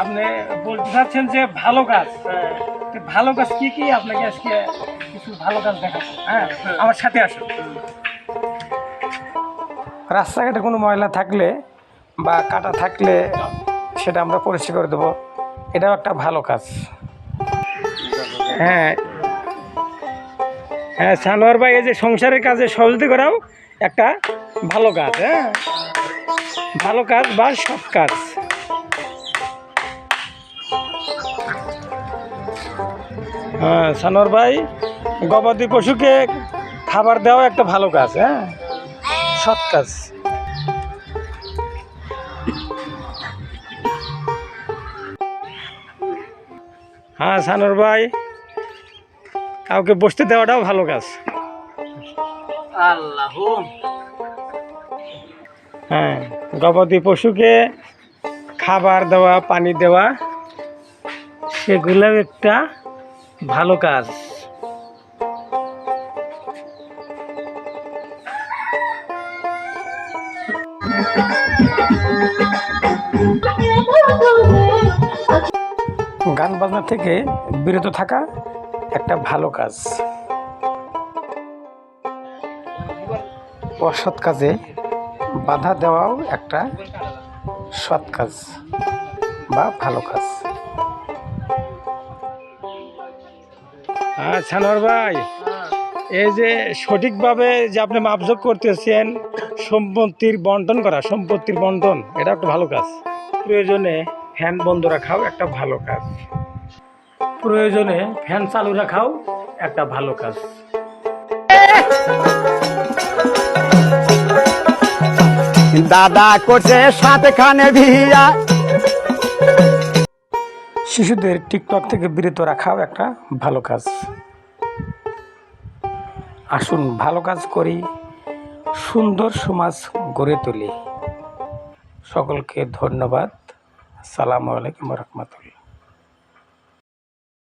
আপনি বলতে চাচ্ছেন যে ভালো গাছ। তো ভালো গাছ কি কি? আপনাকে আজকে কিছু ভালো কাজ দেখাবো। হ্যাঁ? আমার সাথে আসুন। রাস্তাঘাটে কোনো ময়লা থাকলে বা কাটা থাকলে সেটা আমরা পরিষ্কার করে দেবো। এটাও একটা ভালো কাজ। হ্যাঁ। হ্যাঁ সানোয়ার ভাই এই যে সংসারের কাজে সহযোগিতা করাও একটা ভালো কাজ হ্যাঁ? ভালো কাজ বা সব কাজ। হ্যাঁ সানোয়ার ভাই গবাদি পশুকে খাবার দেওয়া একটা ভালো কাজ হ্যাঁ? সৎ কাজ। হ্যাঁ সানোয়ার ভাই কাউকে বসতে দেওয়াটাও ভালো কাজ। আল্লাহ। হ্যাঁ গবাদি পশুকে খাবার দেওয়া পানি দেওয়া সেগুলো একটা ভালো কাজ। গান বাজনা থেকে বিরত থাকা একটা ভালো কাজ। অসৎ কাজে বাধা দেওয়াও একটা সৎ কাজ বা ভালো কাজ। হ্যাঁ ছানোয়ার ভাই, এই যে সঠিকভাবে যে আপনি মাপজোক করতেছেন, সম্পত্তির বন্টন করা, সম্পত্তির বন্টন, এটা একটা ভালো কাজ। প্রয়োজনে ফ্যান বন্ধ রাখাও একটা ভালো কাজ। প্রয়োজনে ফ্যান চালু রাখাও একটা ভালো কাজ। দাদা করছে সাথে খানে ভিয়া শিশুদের টিকটক থেকে বিরত রাখাও একটা ভালো কাজ। আসুন, ভালো কাজ করি, সুন্দর সমাজ গড়ে তুলি। সকলকে ধন্যবাদ। সালামু আলাইকুম রহমতুল্লাহ।